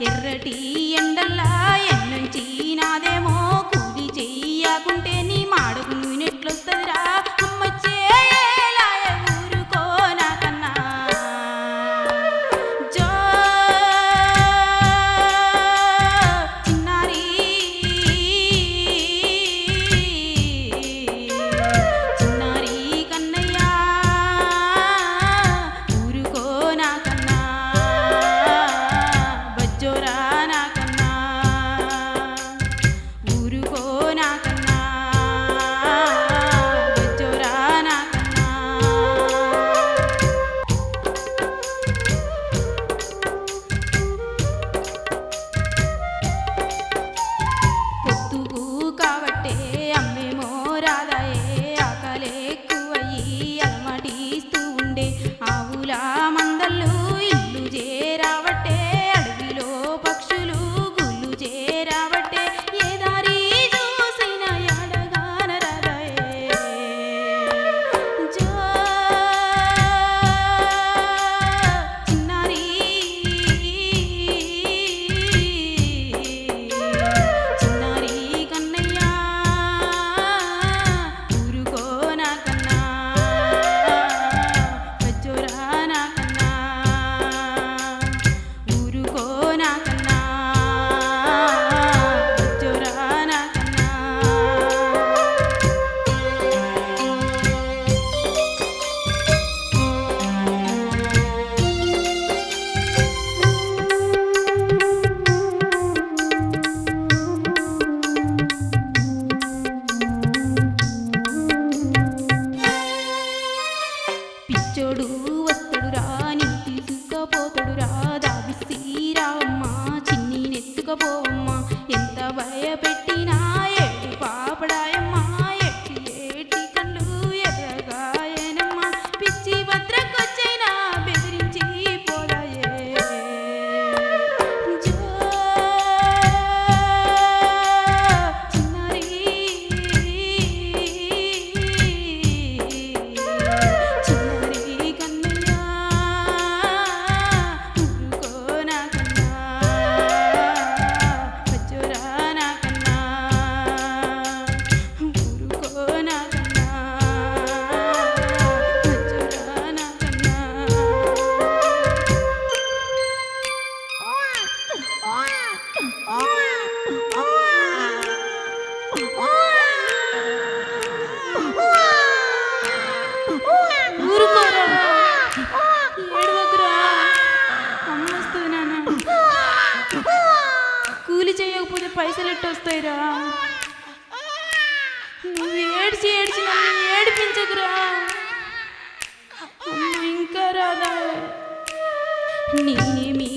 எர்ரடி எண்டல்ல రావట్లేదురా నువ్వు ఏడ్చి ఏడ్చి నన్ను ఏడిపించకురా ఇంకా రాదా? నేనేమి